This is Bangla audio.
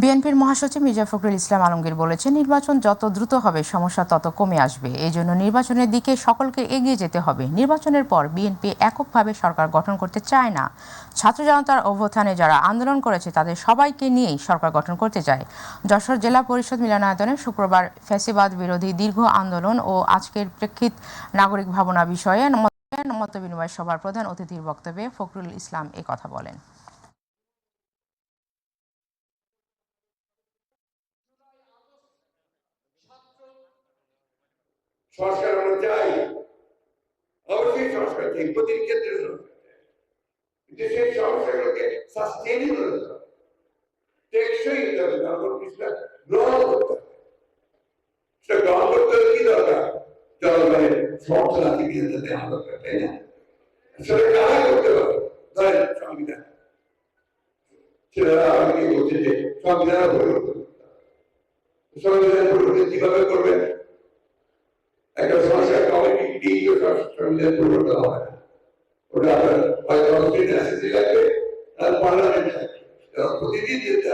বিএনপির মহাসচিব মির্জা ফখরুল ইসলাম আলমগীর বলেছেন, নির্বাচন যত দ্রুত হবে, সমস্যা তত কমে আসবে। এই জন্য নির্বাচনের দিকে সকলকে এগিয়ে যেতে হবে। নির্বাচনের পর বিএনপি এককভাবে সরকার গঠন করতে চায় না। ছাত্র জনতার অভ্যুত্থানে যারা আন্দোলন করেছে, তাদের সবাইকে নিয়েই সরকার গঠন করতে চায়। যশোর জেলা পরিষদ মিলনায়তনে শুক্রবার ফ্যাসিবাদ বিরোধী দীর্ঘ আন্দোলন ও আজকের প্রেক্ষিত নাগরিক ভাবনা বিষয়ে মত বিনিময় সভার প্রধান অতিথির বক্তব্যে ফখরুল ইসলাম কথা বলেন। সংস্কার আমরা চাই। অবশ্যই সংস্কার চাই, প্রতিটি ক্ষেত্রে সংস্কার কিন্তু সেই সংস্কারগুলোকে সাস্টেনেবল টেকসই হতে হবে জনগণ কিছুটা গ্রহণ করতে হবে। সেটা গ্রহণ করতে হলে কি দরকার? জনগণের সমর্থন আছে কিনা তা দেওয়া দরকার, তাই না? সেটা কারা করতে পারে, ধরেন সংবিধান। সেটা আমাকে বলছে যে সংবিধান পরিবর্তন সংবিধান পরিবর্তন কীভাবে সংস্কার কমিটি দিয়ে সংবিধান পরিবর্তন হবে না ওটা আপনার হয়তো অস্ট্রেলিয়া লাগবে তার পার্লামেন্ট প্রতিদিন যেতে